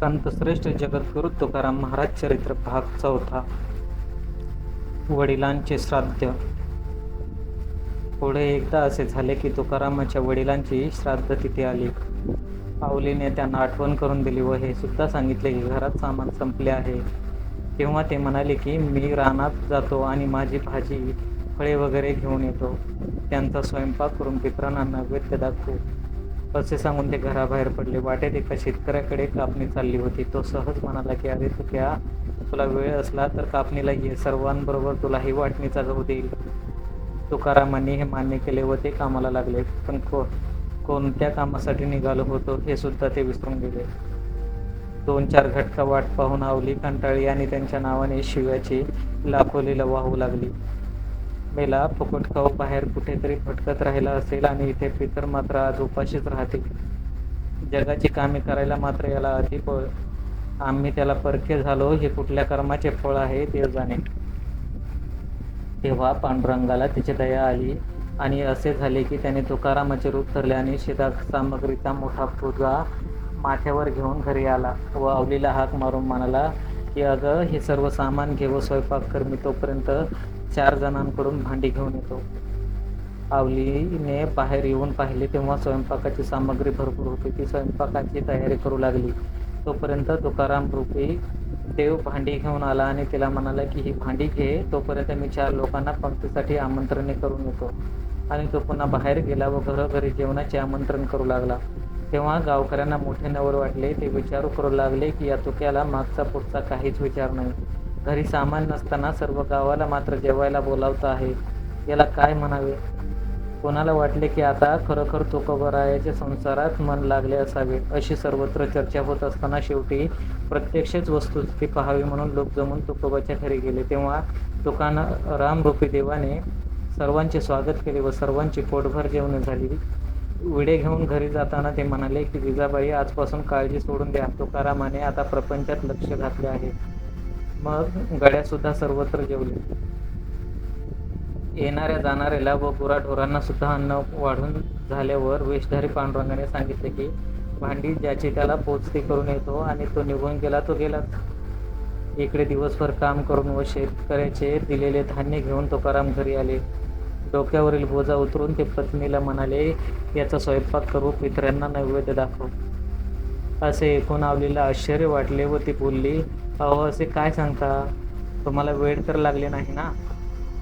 संतश्रेष्ठ जगद्गुरु तुकाराम महाराज चरित्र भाग चौथा. वडिलांचे श्राद्ध. पुढे एकदा असे झाले की तुकारामाच्या वडिलांची श्राद्ध तिथे आली. पावलीने त्यांना आठवण करून दिली व हे सुद्धा सांगितले की घरात सामान संपले आहे. तेव्हा ते म्हणाले की मी रानात जातो आणि माझी भाजी फळे वगैरे घेऊन येतो. त्यांचा स्वयंपाक करून पितरांना नैवेद्य दाखवू. असे सांगून ते घराबाहेर पडले. वाटेत एका शेतकऱ्याकडे कापणी चालली होती. तो सहज म्हणाला की अरे तू त्या तुला वेळ असला तर कापणीला ये. सर्वांबरोबर तुलाही वाटणीचा गहू देईल. तुकारामांनी हे मान्य केले व ते कामाला लागले. पण को कोणत्या कामासाठी निघालो होतो हे सुद्धा ते विसरून गेले. दोन चार घटका वाट पाहून आवली कंटाळी आणि त्यांच्या नावाने शिव्याची लाखोलीला वाहू लागली. मेला फुकट खाऊ बाहेर कुठेतरी भटकत राहिला असेल आणि इथे पितर मात्र आज उपाशीच राहतील. जगाची कामे करायला मात्र याला अति पळ आम्ही त्याला परखे झालो. हे कुठल्या कर्माचे फळ आहे ते जाणे. तेव्हा पांडुरंगाला तिची दया आली आणि असे झाले की त्याने तुकारामाचे रूप धरले आणि शेतात सामग्रीचा मोठा पुजा माथ्यावर घेऊन घरी आला व आवलीला हाक मारून म्हणाला की अगं हे सर्व सामान घे व स्वयंपाक कर. मी तोपर्यंत चार जणांकडून भांडी घेऊन येतो. आवलीने बाहेर येऊन पाहिले तेव्हा स्वयंपाकाची सामग्री भरपूर होती. ती स्वयंपाकाची तयारी करू लागली. तोपर्यंत तुकाराम रूपी देव भांडी घेऊन आला आणि तिला म्हणाला की ही भांडी घे. तोपर्यंत मी चार लोकांना पंक्तीसाठी आमंत्रणे करून येतो. आणि तो पुन्हा बाहेर गेला व घरोघरी जेवणाचे आमंत्रण करू लागला. तेव्हा गावकऱ्यांना मोठे नवर वाटले. ते विचारू करू लागले की या तुक्याला मागचा पुढचा काहीच विचार नाही. घरी सामान नसताना सर्व गावाला मात्र जेवायला बोलावतं आहे. याला काय म्हणावे? कोणाला वाटले की आता खरोखर तुकोबरायाच्या संसारात मन लागले असावे? अशी सर्वत्र चर्चा होत असताना शेवटी प्रत्यक्षच वस्तुस्थिती पाहावी म्हणून लोक जमून तुकोबाच्या घरी गेले. तेव्हा तुकाना रामरूपी देवाने सर्वांचे स्वागत केले व सर्वांची पोटभर जेवणे झाली. विडे घेऊन घरी जाताना ते म्हणाले की जिजाबाई आजपासून काळजी सोडून द्या. तुकारामाने आता प्रपंचात लक्ष घातले आहे. मग गड्या सुद्धा सर्वत्र जेवले येणाऱ्या जाणाऱ्याला व गुराढोरांना सुद्धा अन्न वाढून झाल्यावर वेशधारी पांडुरंगाने सांगितले की भांडी ज्याची त्याला पोचती करून येतो आणि तो निघून गेला तो गेलाच इकडे दिवसभर काम करून व शेतकऱ्याचे दिलेले धान्य घेऊन तुकाराम घरी आले. डोक्यावरील बोजा उतरून ते पत्नीला म्हणाले याचा स्वयंपाक करू पित्र्यांना नैवेद्य दाखव. असे ऐकून आवलीला आश्चर्य वाटले व ती बोलली अहो असे काय सांगता? तुम्हाला वेळ तर लागले नाही ना?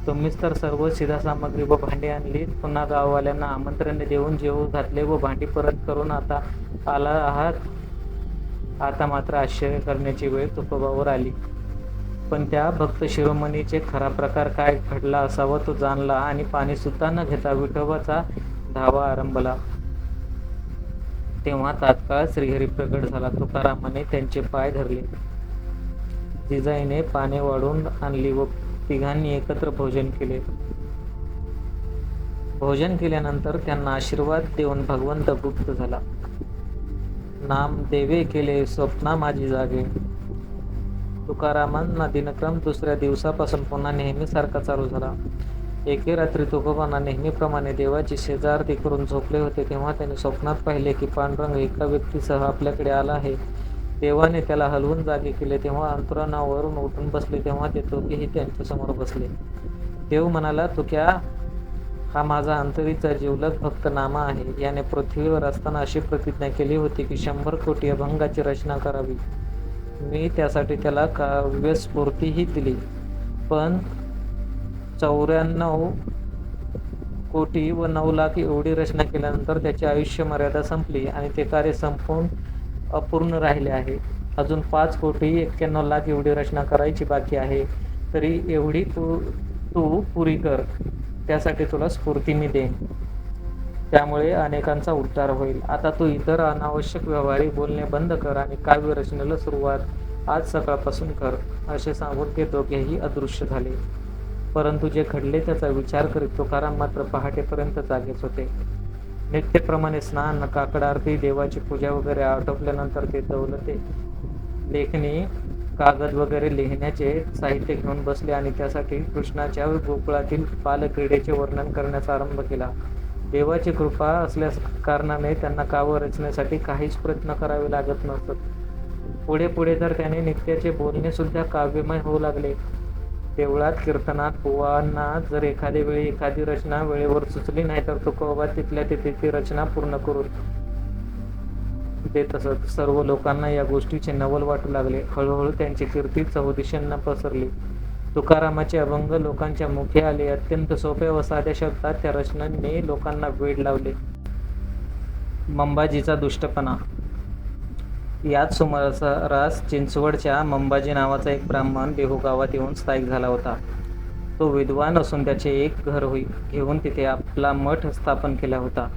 तुम्हीच तर सर्व सामग्री व भांडी आणली. पुन्हा गाववाल्यांना आमंत्रण देऊन जेवू घातले व भांडी परत करून आता आला आहात. आता मात्र आश्चर्य करण्याची वेळ तुकोबावर आली. पण त्या भक्त शिरोमणीचे खरा प्रकार काय घडला असावा तो जाणला आणि पाणी सुद्धा न घेता विठोबाचा धावा आरंभला. तेव्हा तात्काळ श्रीहरी प्रगट झाला. तुकारामाने त्यांचे पाय धरले. जिजाईने पाने वाढून आणली व तिघांनी एकत्र भोजन केले. भोजन केल्यानंतर त्यांना आशीर्वाद देऊन भगवंत गुप्त झाला. नाम देवे केले स्वप्ना माझी जागे. तुकारामांना दिनक्रम दुसऱ्या दिवसापासून पुन्हा नेहमीसारखा चालू झाला. एके रात्री तुकोबांना नेहमीप्रमाणे देवाची शेजारती करून झोपले होते तेव्हा त्यांनी स्वप्नात पाहिले की पांडुरंग एका व्यक्तीसह आपल्याकडे आला आहे. देवाने त्याला हलवून जागे केले तेव्हा अंतराणावरून उठून बसले तेव्हा ते दोघेही त्यांच्यासमोर बसले. देव म्हणाला तुक्या हा माझा अंतरीचा जिवलग भक्त नामा आहे. याने पृथ्वीवर असताना अशी प्रतिज्ञा केली होती की शंभर कोटी अभंगाची रचना करावी. मी त्यासाठी त्याला काव्यस्फूर्तीही दिली. पण चौऱ्याण्णव कोटी व नऊ लाख एवढी रचना केल्यानंतर त्याची आयुष्य मर्यादा संपली आणि ते कार्य संपून अपूर्ण राहिले आहे. अजून पाच कोटी एक्क्याण्णव लाख एवढी रचना करायची बाकी आहे. तरी एवढी तू तू पुरी कर. त्यासाठी तुला स्फूर्ती मी देईन. त्यामुळे अनेकांचा उद्धार होईल. आता तू इतर अनावश्यक व्यवहारी बोलणे बंद कर आणि काव्य रचनेला सुरुवात आज सकाळपासून कर असे सांगून ते दोघेही अदृश्य झाले. परंतु जे घडले त्याचा विचार करीत तुकाराम मात्र पहाटेपर्यंत जागेच होते. नित्यप्रमाणे स्नान काकड आरती देवाची पूजा वगैरे आटोपल्यानंतर ते दौलते लेखणी कागद वगैरे लिहिण्याचे साहित्य घेऊन बसले आणि त्यासाठी कृष्णाच्या गोकुळातील बालक्रीडेचे वर्णन करण्याचा आरंभ केला. देवाची कृपा असल्यास कारणाने त्यांना काव्य रचण्यासाठी काहीच प्रयत्न करावे लागत नसत पुढे पुढे तर त्याने नित्याचे बोलणे सुद्धा काव्यमय होऊ लागले. देवळात कीर्तनात बुवांना जर एखाद्या वेळी एखादी रचना वेळेवर सुचली नाही तर तुकोबा तिथल्या तिथे ती रचना पूर्ण करून देत असत. सर्व लोकांना या गोष्टीचे नवल वाटू लागले. हळूहळू त्यांची कीर्ती चौदिशांना पसरली. तुकारामाचे अभंग लोकांच्या मुखे आले. अत्यंत सोप्या व साध्या शब्दात त्या रचनांनी लोकांना वेड लावले. मंबाजीचा दुष्टपणा याच सुमारास चिंचवडच्या मंबाजी नावाचा एक ब्राह्मण देहू गावात येऊन स्थायिक झाला होता. तो विद्वान असून त्याचे एक घर होई घेऊन तिथे आपला मठ स्थापन केला होता.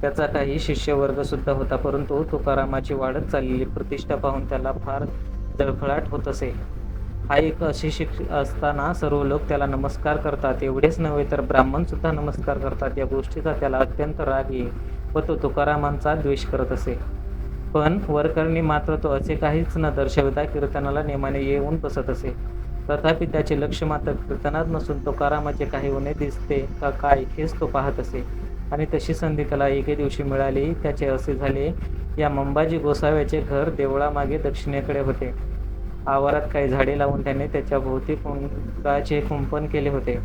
त्याचा काही शिष्यवर्ग सुद्धा होता परंतु तुकारामाची वाढत चाललेली प्रतिष्ठा पाहून त्याला फार जळफळाट होत असे. हा एक अशिक्षित असताना सर्व लोक त्याला नमस्कार करतात. एवढेच नव्हे तर ब्राह्मण सुद्धा नमस्कार करतात. या गोष्टीचा त्याला अत्यंत राग येईल व तो तुकारामांचा द्वेष करत असे. पण वरकरणी मात्र तो असे काहीच न दर्शविता कीर्तनाला नेमाने येऊन बसत असे. तथापि त्याचे लक्ष मात्र कीर्तनात नसून तुकारामाचे काही होणे दिसते का काय हेच तो पाहत असे. आणि तशी संधी त्याला एके दिवशी मिळाली. त्याचे असे झाले या मंबाजी गोसाव्याचे घर देवळामागे दक्षिणेकडे होते. आवारात काही झाडे लावून त्याने त्याच्या भोवती कुंकाचे कुंपण केले होते.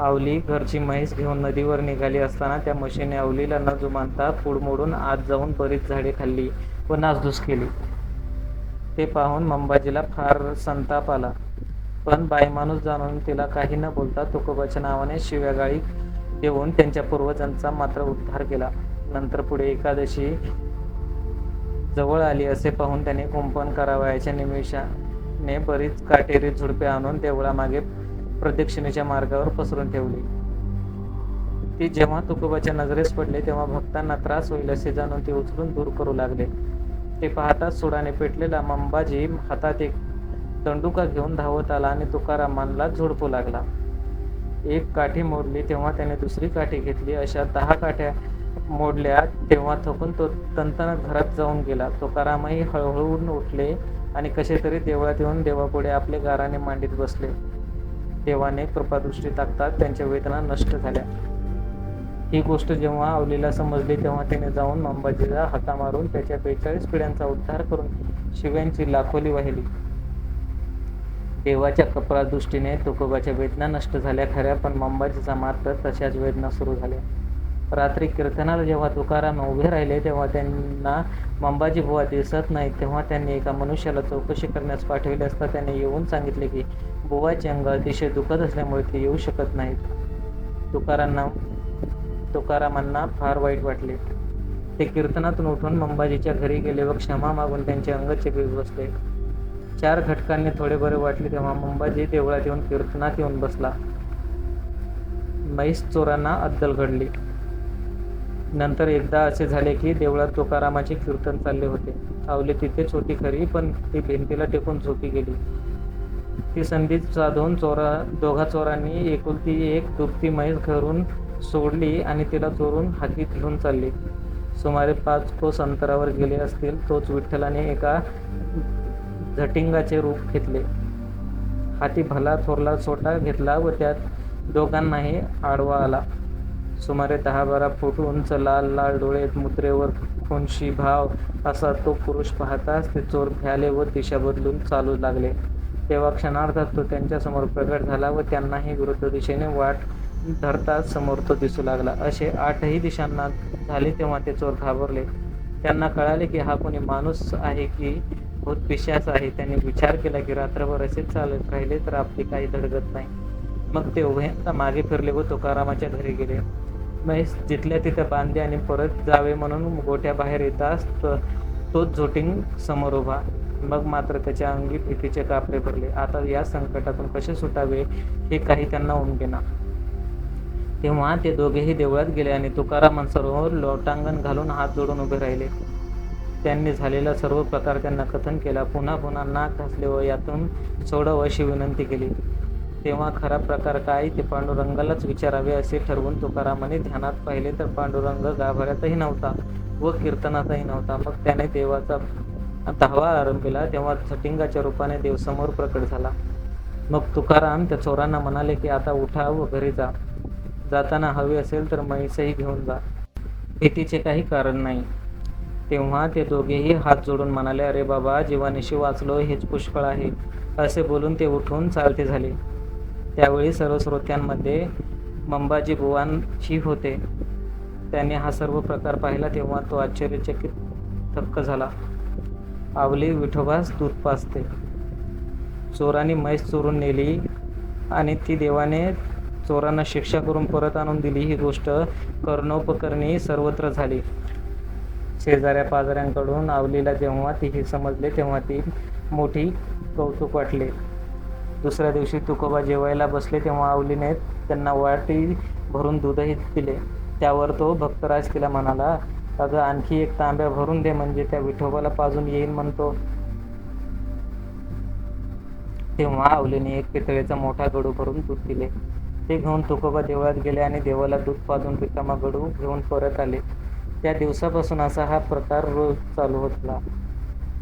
आवली घरची म्हैस घेऊन नदीवर निघाली असताना त्या म्हशीने आवलीला न जुमानता पुढ मोडून आत जाऊन बरीच झाडे खाल्ली व नासधूस केली. ते पाहून मंबाजीला फार संताप आला. पण बायमाणूस जाणून तिला काही न बोलता तुकोबाच्या नावाने शिव्यागाळी देऊन त्यांच्या पूर्वजांचा मात्र उद्धार केला. नंतर पुढे एकादशी जवळ आली असे पाहून त्याने कुंपण करावयाच्या निमिषाने बरीच काटेरी झुडपे आणून देवळामागे प्रदक्षिणेच्या मार्गावर पसरून ठेवली. ती जेव्हा तुकोबाच्या नजरेस पडले तेव्हा भक्तांना त्रास होईल असे जाणून ते उचलून दूर करू लागले. ते पाहताच सुडाने पेटलेला मंबाजी हातात एक दंडुका घेऊन धावत आला आणि तुकारामांना झोडपू लागला. एक काठी मोडली तेव्हा त्याने दुसरी काठी घेतली. अशा दहा काठ्या मोडल्या तेव्हा थकून तो तंतनत घरात जाऊन गेला. तुकारामही हळूहळून उठले आणि कसे तरी देवळात येऊन देवापुढे आपले गाराने मांडीत बसले. देवाने कृपादृष्टी टाकतात त्यांच्या वेदना नष्ट झाल्या. ही गोष्ट जेव्हा अवलीला समजली तेव्हा त्याने जाऊन अंबाजीला हाता मारून त्याच्या बेचाळीस पिढ्यांचा उद्धार करून शिव्यांची लाखोली वाहिली. देवाच्या कपरादृष्टीने तुकोबाच्या वेदना नष्ट झाल्या खऱ्या पण मंबाजीचा मात्र तशाच वेदना सुरू झाल्या. रात्री कीर्तनाला जेव्हा तुकाराम उभे राहिले तेव्हा त्यांना मंबाजी बुवा दिसत नाही तेव्हा त्यांनी एका मनुष्याला चौकशी करण्यास पाठविले असता त्याने येऊन सांगितले की बुवाचे अंग अतिशय दुखत असल्यामुळे ते येऊ शकत नाहीत. तुकारांना तुकारामांना फार वाईट वाटले. ते कीर्तनातून उठून मंबाजीच्या घरी गेले व क्षमा मागून त्यांचे अंग चेपीत बसले. चार घटकांनी थोडे बरे वाटले तेव्हा मंबाजी देवळात येऊन कीर्तनात येऊन बसला. म्हैस चोरांना अद्दल घडली. नंतर एकदा असे झाले की देवळात तुकारामाचे कीर्तन चालले होते. आवले तिथेच होती खरी पण ती भिंतीला टेकून झोपी गेली. ती संधी साधून चोरा दोघा चोरांनी एकुलती एक दुपती म्हैस घरून सोडली आणि तिला चोरून हाकी घेऊन चालली. सुमारे पाच कोस अंतरावर गेले असतील तोच विठ्ठलाने एका झटिंगाचे रूप घेतले. हाती भला थोरला छोटा घेतला व त्यात दोघांनाही आडवा आला. सुमारे दहा बारा फूट उंच लाल लाल डोळे मुद्रेवर कोणशी भाव असा तो पुरुष पाहताच ते चोर भ्याले व दिशा बदलून चालू लागले. तेव्हा क्षणार्धात तो त्यांच्यासमोर प्रगट झाला व त्यांनाही विरुद्ध दिशेने वाट धरताच समोर तो दिसू लागला. असे आठही दिशांना झाले तेव्हा ते चोर घाबरले. त्यांना कळाले की हा कोणी माणूस आहे की भूत पिशाच आहे. त्यांनी विचार केला की रात्रभर असेच चालत राहिले तर आपली काही धडगत नाही. मग ते उभे मागे फिरले व तुकारामाच्या घरी गेले. महेश जिथल्या तिथे बांधले आणि परत जावे म्हणून गोठ्या बाहेर येताच तोच झोटिंग समोर उभा. मग मात्र त्याच्या अंगी भीतीचे कापडे भरले. आता या संकटातून कसे सुटावे हे काही त्यांना उमगेना तेव्हा ते दोघेही देवळात गेले आणि तुकारामांसमोर लोटांगण घालून हात जोडून उभे राहिले. त्यांनी झालेला सर्व प्रकार त्यांना कथन केला. पुन्हा पुन्हा नाक घासले व यातून सोडव अशी विनंती केली. तेव्हा खरा प्रकार काय ते पांडुरंगालाच विचारावे असे ठरवून तुकारामाने ध्यानात पाहिले तर पांडुरंग गाभाऱ्यातही नव्हता व कीर्तनातही नव्हता. मग त्याने देवाचा धावा आरंभिला तेव्हा सटिंगाच्या रूपाने देव समोर प्रकट झाला. मग तुकाराम त्या चोरांना म्हणाले की आता उठा व घरी जा. जाताना हवी असेल तर म्हैसही घेऊन जा. भीतीचे काही कारण नाही. तेव्हा ते दोघेही हात जोडून म्हणाले अरे बाबा जीवानिशी वाचलो हेच पुष्कळ आहे. असे बोलून ते उठून चालते झाले. त्यावेळी सर्व श्रोत्यांमध्ये मंबाजी बुवांशी होते. त्याने हा सर्व प्रकार पाहिला तेव्हा तो आश्चर्यचकित थक्क झाला. आवली विठोबास दूध पाजते. चोरांनी म्हैस चोरून नेली आणि ती देवाने चोरांना शिक्षा करून परत आणून दिली. ही गोष्ट कर्णोपकरणी सर्वत्र झाली. शेजाऱ्या पाजाऱ्यांकडून आवलीला जेव्हा ती हे समजले तेव्हा ती मोठी कौतुक वाटले. दुसऱ्या दिवशी तुकोबा जेवायला बसले तेव्हा आवलीने त्यांना वाटी भरून दूधही दिले. त्यावर तो भक्तराज तिला म्हणाला अगं आणखी एक तांब्या भरून दे म्हणजे त्या विठोबाला पाजून येईल म्हणतो. तेव्हा आवलीने एक पितळेचा मोठा गडू भरून दूध दिले. ते घेऊन तुकोबा देवळात गेले आणि देवाला दूध पाजून रिकामा गडू घेऊन परत आले. त्या दिवसापासून असा हा प्रकार रोज चालू होतला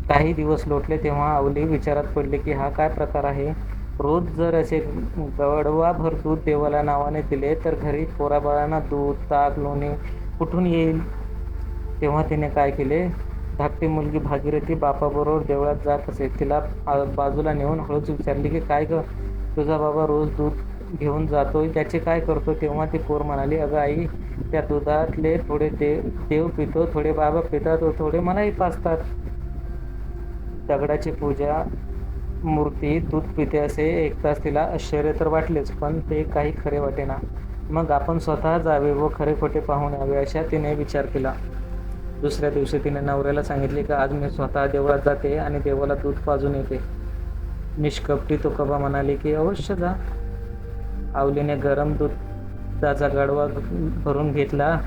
काही दिवस लोटले तेव्हा आवली विचारात पडले की हा काय प्रकार आहे? रोज जर असे गडवाभर दूध देवाला नावाने दिले तर घरी पोराबाळांना दूध ताक लोणी कुठून येईल? तेव्हा तिने काय केले? धाकटी मुलगी भागीरथी बापाबरोबर देवळात जात असे. तिला आ- बाजूला नेऊन हळूच विचारली की काय ग? तुझा बाबा रोज दूध घेऊन जातोय त्याचे काय करतो? तेव्हा ती पोर म्हणाली अगं आई त्या दुधातले थोडे देव देव पितो थोडे बाबा पितात व थोडे मलाही पाचतात दगडाची पूजा मूर्ती दूध पिते असे एक तास तिला आश्चर्य तर वाटलेच पण ते काही खरे वाटेना. मग आपण स्वतः जावे व खरे खोटे पाहून यावे अशा तिने विचार केला. दुसऱ्या दिवशी तिने नवऱ्याला सांगितले की आज मी स्वतः देवळात जाते आणि देवाला दूध पाजून येते. निष्कपटी तुकोबा म्हणाले की अवश्य जा. आवलीने गरम दुधाचा गाडवा भरून घेतला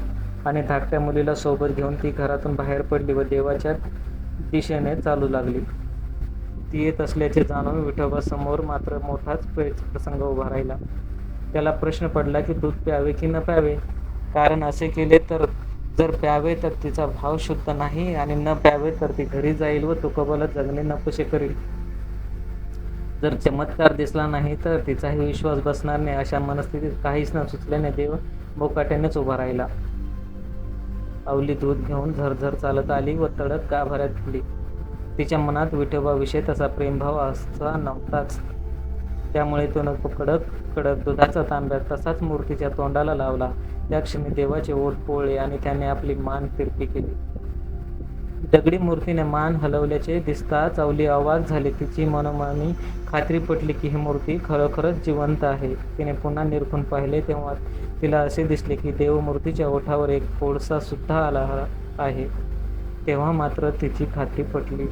आणि धाकट्या मुलीला सोबत घेऊन ती घरातून बाहेर पडली व देवाच्या दिशेने चालू लागली. ती येत असल्याचे जाणून विठोबासमोर मात्र मोठाच प्रसंग उभा राहिला. त्याला प्रश्न पडला की दूध प्यावे की न प्यावे? कारण असे केले तर जर प्यावे तर तिचा भाव शुद्ध नाही आणि न प्यावे तर ती घरी जाईल व तुकोबाला जगणे नकोशे करील. जर चमत्कार दिसला नाही तर तिचाही विश्वास बसणार नाही अशा मनस्थितीत काहीच न सुचल्याने देव बोकाट्यानेच उभा राहिला. अवली दूध घेऊन झरझर चालत आली व तडक गाभाऱ्यात गेली तिच्या मनात विठोबाविषयी तसा प्रेमभाव असा नव्हताच. त्यामुळे तो नको कडक कडक दुधाचा तांब्या तसाच मूर्तीच्या तोंडाला लावला. त्या क्षणी देवाचे ओठ पोळले आणि त्याने आपली मान तिरपी केली. दगडी मूर्तीने मान हलवल्याचे दिसता चावली आवाज झाली. तिची मनोमानी खात्री पटली की ही मूर्ती खरोखरच जिवंत आहे. तिने पुन्हा निरखून पाहिले तेव्हा तिला असे दिसले की देवमूर्तीच्या ओठावर एक कोळसा सुद्धा आला आहे. तेव्हा मात्र तिची खात्री पटली.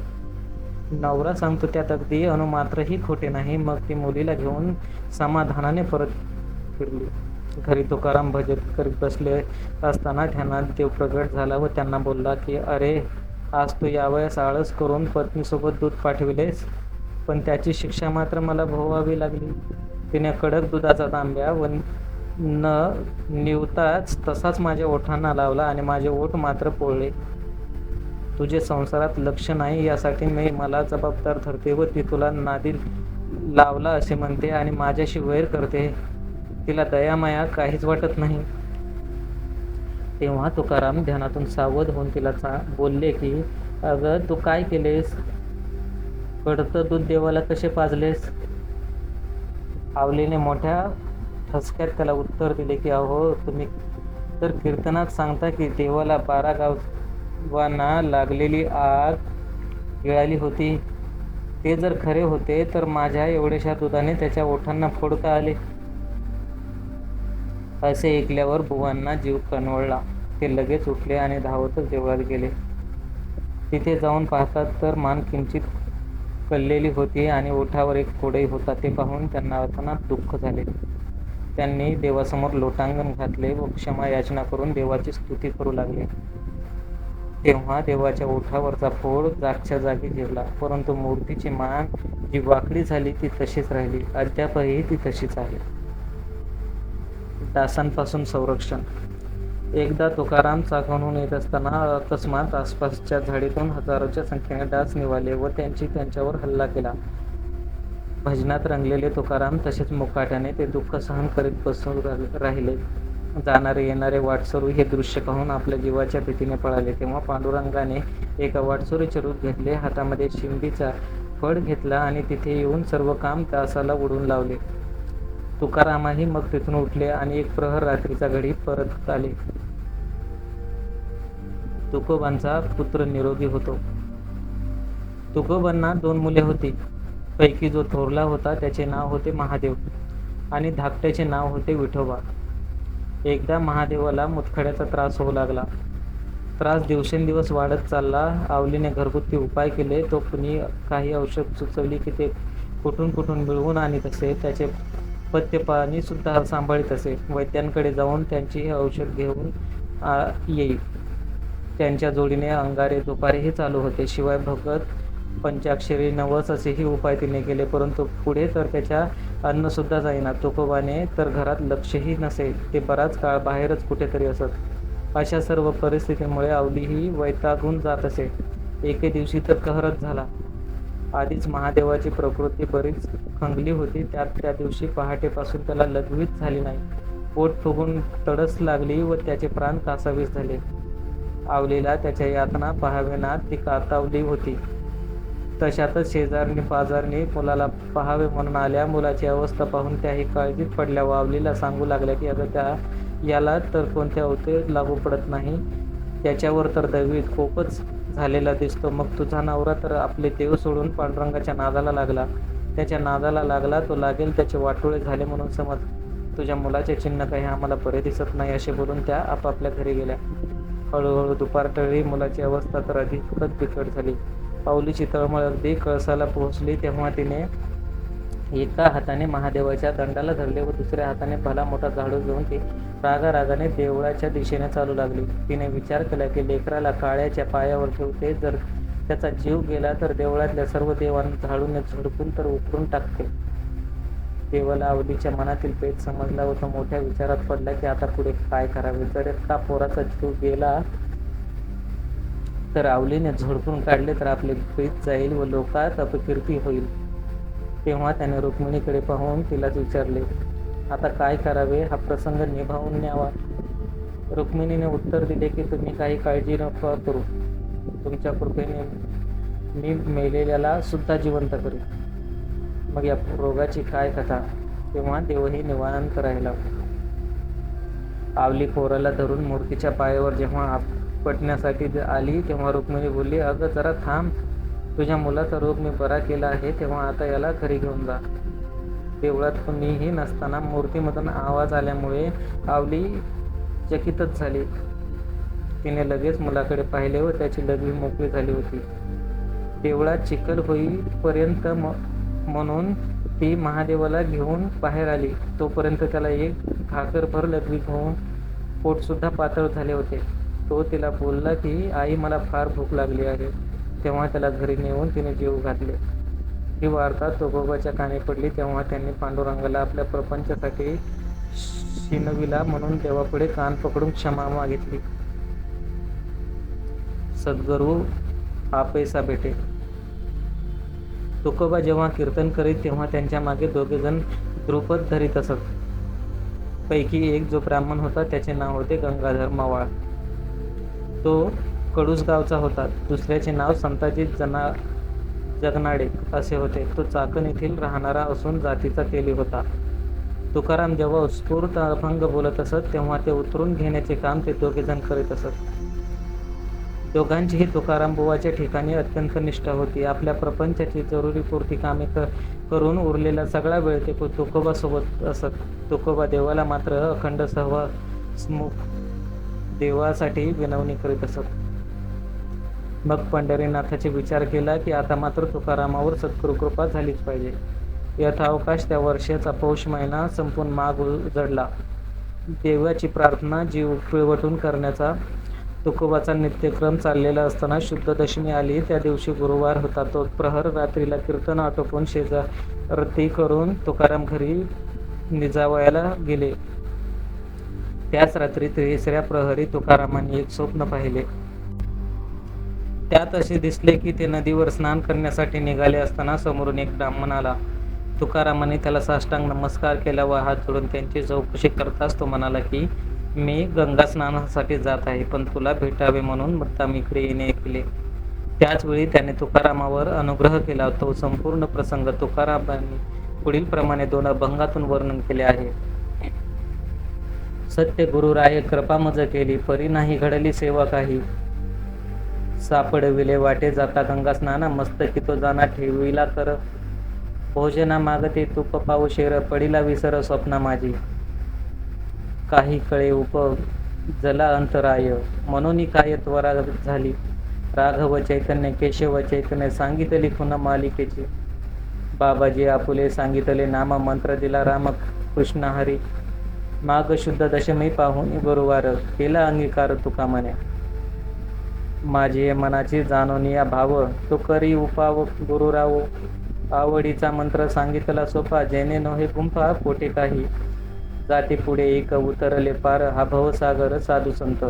नवरा सांगतो त्यात अगदी अनुमात्रही खोटे नाही. मग ती मुलीला घेऊन समाधानाने परत फिरली. घरी तुकाराम भजत करीत बसले असताना त्यांना देव प्रगट झाला व त्यांना बोलला की अरे आज तू यावयास आळस करून पत्नीसोबत दूध पाठविलेस पण त्याची शिक्षा मात्र मला भोवावी लागली. तिने कडक दुधाचा तांब्या व न निवताच तसाच माझ्या ओठांना लावला आणि माझे ओठ मात्र पोळले. तुझे संसारात लक्ष नाही यासाठी मी मला जबाबदार ठरते व ती तुला नादी लावला असे म्हणते आणि माझ्याशी वैर करते. तिला दयामाया काहीच वाटत नाही. तेव्हा तुकाराम ध्यानातून सावध होऊन तिला चा बोलले की अगं तू काय केलेस? कडतं दूध देवाला कसे पाजलेस? आवलीने मोठ्या ठसक्यात त्याला उत्तर दिले की अहो तुम्ही तर कीर्तनात सांगता की देवाला बारा वाना लागलेली आग गिळाली होती. ते जर खरे होते तर माझ्या एवढ्याशा दुधाने त्याच्या ओठांना फोडता आले? असे ऐकल्यावर बुवांना जीव कणवळला. ते लगेच उठले आणि धावतच देवळात गेले. तिथे जाऊन पाहतात तर मान किंचित कललेली होती आणि ओठावर एक कोडही होता. ते पाहून त्यांना अर्थात दुःख झाले. त्यांनी देवासमोर लोटांगण घातले व क्षमा याचना करून देवाची स्तुती करू लागले. तेव्हा देवाच्या ओठावरचा फोड जागच्या जागी झेलला परंतु मूर्तीची मान जी वाकडी झाली ती तशीच राहिली अद्यापही ती तशीच आहे. डासांपासून संरक्षण. एकदा तुकाराम चाकणहून येत असताना अकस्मात आसपासच्या झाडीतून हजारोच्या संख्येने डास निघाले व त्यांची त्यांच्यावर हल्ला केला. भजनात रंगलेले तुकाराम तसेच मुकाट्याने ते दुःख सहन करीत बसून रा- राहिले. जाणारे येणारे वाटसरू हे दृश्य पाहून आपल्या जीवाच्या भीतीने पळाले. तेव्हा पांडुरंगाने एका वाटसरूचे रूप घेतले. हातामध्ये शिंबीचा फड घेतला आणि तिथे येऊन सर्व काम तासाला उडून लावले. तुकारामाही मग तिथून उठले आणि एक प्रहर रात्रीचा घडी परत आले. तुकोबांचा पुत्र निरोगी होतो. तुकोबांना दोन मुले होती. पैकी जो थोरला होता त्याचे नाव होते महादेव आणि धाकट्याचे नाव होते विठोबा. एकदा महादेवाला मुतखड्याचा त्रास होऊ लागला. त्रास दिवसेंदिवस वाढत चालला. आवलीने घरगुती उपाय केले. तो कुणी काही औषध सुचवली की ते कुठून कुठून मिळवून आणीत असे त्याचे पथ्यपाणी सुद्धा सांभाळीत असे. वैद्यांकडे जाऊन त्यांची हे औषध घेऊन आ, त्यांच्या जोडीने अंगारे दुपारीही चालू होते. शिवाय भगत पंचाक्षरी नवस असेही उपाय तिने केले परंतु पुढे तर त्याच्या अन्नसुद्धा जाईना. तुकोबाने तर घरात लक्षही नसे ते बराच काळ बाहेरच कुठेतरी असत. अशा सर्व परिस्थितीमुळे अवलीही वैतागून जात असे. एके दिवशी तर कहरच झाला. आधीच महादेवाची प्रकृती बरीच खंगली होती. त्यात त्या दिवशी पहाटेपासून त्याला लघवीच झाली नाही. पोट फुगून तडस लागली व त्याचे प्राण कासावीस झाले. आवलीला त्याच्या यातना पहावेना ती कातावली होती. तशातच शेजारनी पाजारणी मुलाला पाहावे म्हणून आल्या. मुलाची अवस्था पाहून त्याही काळजीत पडल्या. वावलीला सांगू लागल्या की अगं त्या याला तर कोणत्या होते लागू पडत नाही. त्याच्यावर तर दैवीत खूपच झालेला दिसतो. मग तुझा नवरा तर आपले देव सोडून पांडुरंगाच्या नादाला लागला. त्याच्या नादाला लागला तो लागेल. त्याचे वाटोळे झाले म्हणून समज तुझ्या मुलाचे चिन्ह काही आम्हाला बरे दिसत नाही असे बोलून त्या आपापल्या घरी गेल्या. हळूहळू दुपार मुलाची अवस्था तर अधिकच बिकट झाली. पाऊलीची तळमळ अगदी कळसाला पोहोचली तेव्हा तिने एका हाताने महादेवाच्या दंडाला धरले व दुसऱ्या हाताने भला मोठा झाडू घेऊन ती रागारागाने देवळाच्या दिशेने चालू लागली. तिने विचार केला की लेकराला काळ्याच्या पायावर ठेवते जर त्याचा जीव गेला तर देवळातल्या सर्व देवांना झाडूने झडपून तर उकरून टाकते. देवाला आवलीच्या मनातील पेट समजला व तो मोठ्या विचारात पडला की आता पुढे काय करावे? जर एका पोराचा जीव गेला तर आवलीने झोडपून काढले तर आपले प्रीत जाईल व लोकात अपकीर्ती होईल. तेव्हा त्याने रुक्मिणीकडे पाहून तिलाच विचारले आता काय करावे? हा प्रसंग निभावून न्यावा. रुक्मिणीने उत्तर दिले की तुम्ही काही काळजी नको करू. तुमच्या कृपेने मी मेलेल्याला सुद्धा जिवंत करेन. मग या रोगाची काय कथा? तेव्हा देवही निवारण करायला आवली पोराला धरून मूर्तीच्या पायावर जेव्हा आप ज- आली तेव्हा रुक्मिणी बोलली अगं जरा थांब तुझ्या मुलाचा रोग मी बरा केला आहे तेव्हा आता याला घरी घेऊन जा. देवळात कुणीही नसताना मूर्तीमधून आवाज आल्यामुळे आवली चकितच झाली. तिने लगेच मुलाकडे पाहिले व त्याची लघवी मोकळी झाली होती. देवळात चिखल होईपर्यंत म म्हणून ती महादेवाला घेऊन बाहेर आली. तोपर्यंत त्याला एक भाकरभर लघवी घेऊन पोटसुद्धा पातळ झाले होते. तो तिला बोलला की आई मला फार भूक लागली आहे. तेव्हा त्याला घरी नेऊन तिने जीव घातले. ही वार्ता तोगोबाच्या कानी पडली. तेव्हा त्यांनी पांडुरंगाला आपल्या प्रपंचासाठी शिनविला म्हणून देवापुढे कान पकडून क्षमा मागितली. सद्गुरू हा पैसा भेटे तुकोबा जेव्हा कीर्तन करीत तेव्हा त्यांच्या मागे दोघे जण द्रुपद धरीत असत. पैकी एक जो ब्राह्मण होता त्याचे नाव होते गंगाधर मावाळ. तो कडूस गावचा होता. दुसऱ्याचे नाव संताजी जना जगनाडे असे होते. तो चाकण येथील राहणारा असून जातीचा तेली होता. तुकाराम जेव्हा उत्स्फूर्त अभंग बोलत असत तेव्हा ते उतरून घेण्याचे काम ते दोघेजण करीत असत. दोघांचीही तुकाराम बुवाच्या ठिकाणी अत्यंत निष्ठा होती. आपल्या प्रपंचाची जरुरी पूर्ती कामे क करून उरलेला सगळा वेळ ते तुकोबासोबत असत. तुकोबा देवाला मात्र अखंड सहवा स्मुख देवासाठी विनवणी करीत असत. मग पंढरीनाथाचे विचार केला की आता मात्र तुकारामावर सत्कृकृपा झालीच पाहिजे. यथावकाश त्या वर्षाचा पौष महिना संपून माग उजडला. देवाची प्रार्थना जीव पिळवटून करण्याचा तुकोबाचा नित्यक्रम चाललेला असताना शुद्ध दशमी आली. त्या दिवशी गुरुवार होता तो. प्रहर रात्रीला कीर्तन आटोपून शेजारती करून तुकाराम घरी निजावयाला गेले. त्याच रात्री तिसऱ्या प्रहरी तुकारामांनी एक स्वप्न पाहिले. त्यात असे दिसले की ते नदीवर स्नान करण्यासाठी निघाले असताना समोरून एक ब्राह्मण आला तुकारामाने त्याला साष्टांग नमस्कार केला व हात जोडून त्यांची चौकशी करताच तो म्हणाला की मी गंगा स्नानासाठी जात आहे पण तुला भेटावे म्हणून मुद्दाम इकडे येणे केले त्याचवेळी त्याने तुकारामावर अनुग्रह केला. तो संपूर्ण प्रसंग तुकारामांनी पुढील प्रमाणे दोन अभंगातून वर्णन केले आहे. सत्य गुरुराये कृपा मज केली परी नाही घडली सेवा काही. सापडविले वाटे जाता गंगा स्नाना मस्तकी तो जाना ठेविला कर भोजना मागते तूप पाऊ शेर पडिला विसर स्वप्ना माझी. काही कळे उप जला अंतराय मनोनी काय त्वरा झाली. राघव चैतन्य केशव चैतन्य सांगितली पुन्हा मालिकेची. बाबाजी आपुले सांगितले नाम मंत्र दिला राम कृष्ण हरी. माग शुद्ध दशमी पाहून गुरुवार केला अंगीकार तुका म्हणे माझी मनाची जाणवनिया भाव तो करी उपाव गुरुराव आवडीचा मंत्र सांगितला सोपा जेणे नोहे गुंफा पोटे काही. जाते पुढे एक उतरले पार हा भवसागर साधू संत.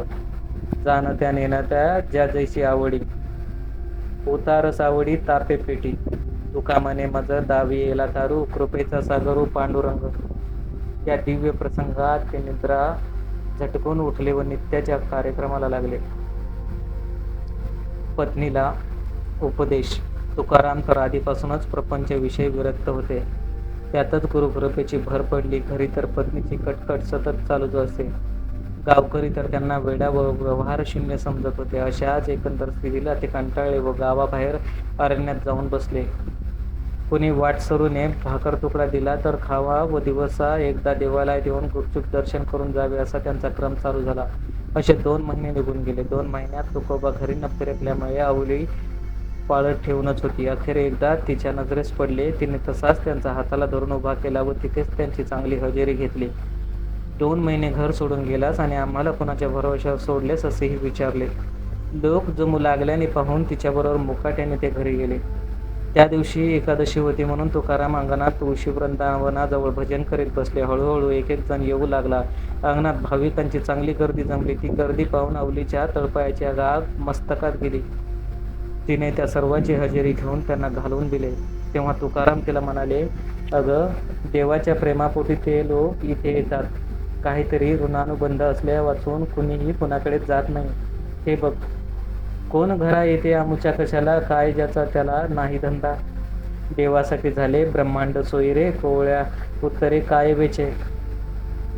जाण त्या नेणत्या ज्या जैशी आवडी. उतार सावडी तापे पेटी. तुका म्हणे मज दावी येला तारू कृपेचा सागरू पांडुरंग. या दिव्य प्रसंगात ते निद्रा झटकून उठले व नित्याच्या कार्यक्रमाला लागले. पत्नीला उपदेश. तुकाराम तर आधीपासूनच प्रपंचविषयी विरक्त होते. त्यातच गुरुकृपेची भर पडली. घरी तर पत्नीची कटकट सतत चालूच असे गावकरी तर त्यांना वेडा व व्यवहार शून्य समजत होते. अशाच एकंदर स्थितीला ते कंटाळले व गावाबाहेर अरण्यात जाऊन बसले. कुणी वाट सरूने भाकर तुकडा दिला तर खावा व दिवसा एकदा देवालयात येऊन गुपचूप दर्शन करून जावे असा त्यांचा क्रम चालू झाला. असे दोन महिने निघून गेले. दोन महिन्यात तुकोबा घरी न फिरकल्यामुळे आवली पाळत ठेवूनच होती. अखेर एकदा तिच्या नजरेस पडले. तिने तसाच त्यांचा हाताला धरून उभा केला व तिथेच त्यांची चांगली हजेरी घेतली. दोन महिने घर सोडून गेलास आणि आम्हाला कोणाच्या भरोशावर सोडलेस असेही विचारले. लोक जमू लागल्याने पाहून तिच्याबरोबर मुकाट्याने ते घरी गेले. त्या दिवशी एकादशी होती म्हणून तुकाराम अंगणात तुळशी वृंदावनाजवळ भजन करीत बसले. हळूहळू एक एक जण येऊ लागला. अंगणात भाविकांची चांगली गर्दी जमली. ती गर्दी पाहून अवलीच्या तळपायाच्या गाग मस्तकात गेली. तिने त्या सर्वांची हजेरी घेऊन त्यांना घालवून दिले. तेव्हा तुकाराम तिला म्हणाले अगं देवाच्या प्रेमापोटी ते लोक इथे येतात. काहीतरी ऋणानुबंध असल्या वाचून कुणीही कुणाकडे जात नाही. हे बघ कोण घरा येते आमुच्या कशाला? काय ज्याचा त्याला नाही धंदा? देवासाठी झाले ब्रह्मांड सोयी रे कोवळ्या उत्तरे काय वेचे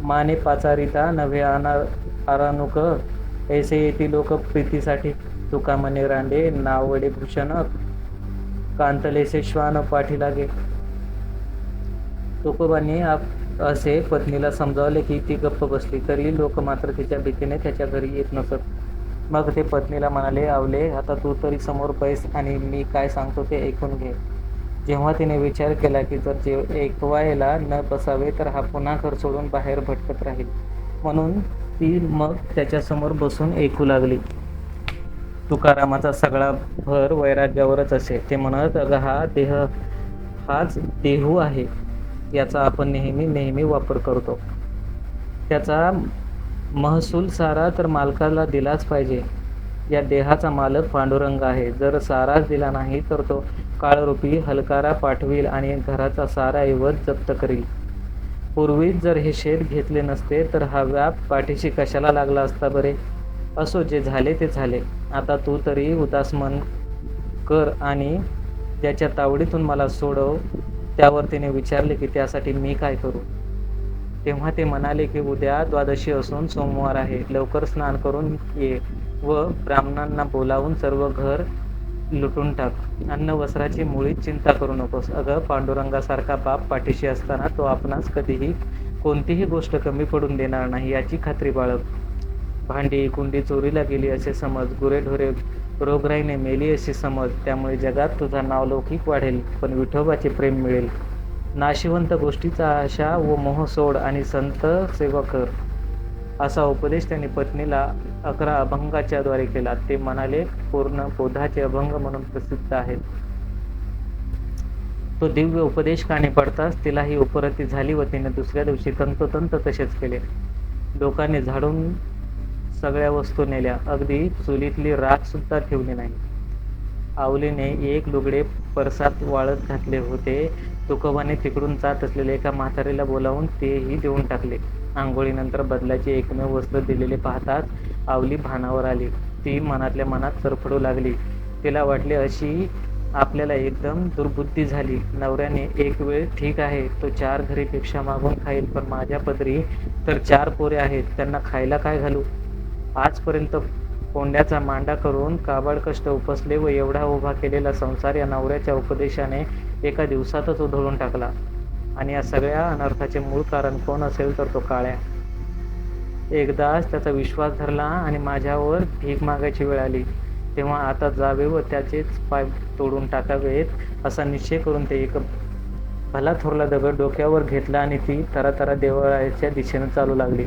माने पाचारिता नव्हे आना आरानुक ऐसे येते लोक प्रीतीसाठी. तुका मने रांडे नावडे भूषण कांतलेसे श्वान पाठी लागे. तुकोबांनी असे पत्नीला समजावले की ती गप्प बसली तरी लोक मात्र तिच्या भीतीने त्याच्या घरी येत नसत. मग ते पत्नीला म्हणाले आवले आता तू तरी समोर बैस आणि मी काय सांगतो ते ऐकून घे. जेव्हा तिने विचार केला की जर जे ऐकवायला न बसावे तर हा पुन्हा घर सोडून बाहेर भटकत राहील. म्हणून ती मग त्याच्यासमोर बसून ऐकू लागली. तुकारामाचा सगळा भर वैराग्यावरच असे. ते म्हणत अगं हा देह हाच देहू आहे. याचा आपण नेहमी नेहमी वापर करतो. त्याचा महसूल सारा तर मालकाला दिलाच पाहिजे. या देहाचा मालक पांडुरंग आहे. जर साराच दिला नाही तर तो काळरूपी हलकारा पाठवील आणि घराचा सारा ऐवज जप्त करील. पूर्वीच जर हे शेत घेतले नसते तर हा व्याप पाठीशी कशाला लागला असता बरे? असो जे झाले ते झाले. आता तू तरी उदास मन कर आणि ज्याच्या तावडीतून मला सोडव त्यावर तिने विचारले की त्यासाठी मी काय करू? तेव्हा ते म्हणाले की उद्या द्वादशी असून सोमवार आहे. लवकर स्नान करून ये व ब्राह्मणांना बोलावून सर्व घर लुटून टाक. अन्न वस्त्राची मुळीच चिंता करू नकोस. अगं पांडुरंगासारखा बाप पाठीशी असताना तो आपणास कधीही कोणतीही गोष्ट कमी पडून देणार नाही याची खात्री बाळग. भांडी कुंडी चोरीला गेली असे समज. गुरेढोरे रोगराईने मेली अशी समज. त्यामुळे जगात तुझा नावलौकिक वाढेल पण विठोबाचे प्रेम मिळेल. नाशिवंत गोष्टीचा आशा व मोह सोड आणि संत सेवा कर असा उपदेश त्यांनी पत्नीला अकरा अभंगाच्या द्वारे केला. ते म्हणाले पूर्ण बोधाचे अभंग म्हणून प्रसिद्ध आहेत. तो दिव्य उपदेश काणी पडताच तिला ही उपरती झाली व तिने दुसऱ्या दिवशी तंतोतंत तसेच केले. लोकांनी झाडून सगळ्या वस्तू नेल्या. अगदी चुलीतली राख सुद्धा ठेवली नाही. आवलीने एक लुगडे परसात वाळत घातले होते. तुकोबाने तिकडून जात असलेल्या एका म्हातारीला बोलावून तेही देऊन टाकले. आंघोळीनंतर बदलाची एकमेव वस्त्र दिलेले पाहताच आवली भानावर आली. ती मनातल्या मनात सरफडू लागली. तिला वाटले अशी आपल्याला एकदम दुर्बुद्धी झाली. नवऱ्याने एक वेळ ठीक आहे तो चार घरी मागून खाईल पण माझ्या पदरी तर चार पोरे आहेत त्यांना खायला काय घालू? आजपर्यंत कोंड्याचा मांडा करून काबाड कष्ट उपसले व एवढा उभा केलेला संसार या नवऱ्याच्या उपदेशाने एका दिवसातच उधळून टाकला. आणि या सगळ्या अनर्थाचे मूळ कारण कोण असेल तर तो काळ्या. एकदाच त्याचा विश्वास धरला आणि माझ्यावर भीक मागायची वेळ आली. तेव्हा आता जावे व त्याचेच पाय तोडून टाकावेत असा निश्चय करून ते एक भला थोरला दगड डोक्यावर घेतला आणि ती तरातरा देवळाच्या दिशेनं चालू लागली.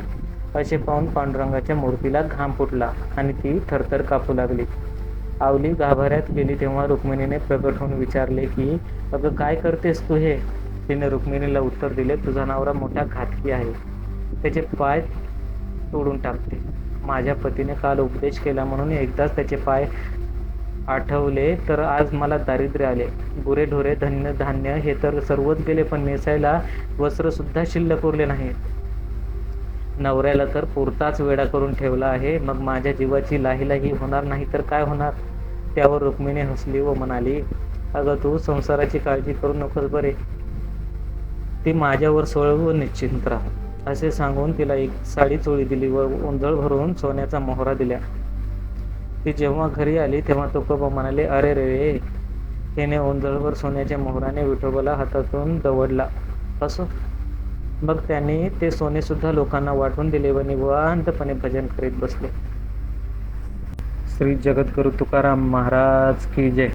असे पाहून पांडुरंगाच्या मूर्तीला घाम फुटला आणि ती थरथर कापू लागली. आवली गाभाऱ्यात गेली तेव्हा रुक्मिणीने प्रकट होऊन विचारले की अगं काय करतेस तू हे? तिने रुक्मिणीला उत्तर दिले तुझा नवरा मोठा घातकी आहे. त्याचे पाय तोडून टाकते. माझ्या पतीने काल उपदेश केला म्हणून एकदाच त्याचे पाय आठवले तर आज मला दारिद्र्य आले. गुरे ढोरे धन्य धान्य हे तर सर्वच गेले पण नेसायला वस्त्रसुद्धा शिल्लक उरले नाही नवऱ्याला तर पुरताच वेडा करून ठेवला आहे. मग माझ्या जीवाची लाहीलाही होणार नाही तर काय होणार? त्यावर रुक्मिणी हसली व म्हणाली अगं तू संसाराची काळजी करू नकोस बरे. ती माझ्यावर सोळ व निश्चिंत राहा. असे सांगून तिला एक साडी चोळी दिली व उंजळ भरून सोन्याचा मोहरा दिल्या. ती जेव्हा घरी आली तेव्हा तुकोबा म्हणाले अरे रे रे. हिने सोन्याच्या मोहराने विठोबाला हातातून दवडला. असो? मग त्यांनी ते सोने सुद्धा लोकांना वाटून दिले व निवांतपणे भजन करीत बसले. श्री जगद्गुरु तुकाराम महाराज की जय.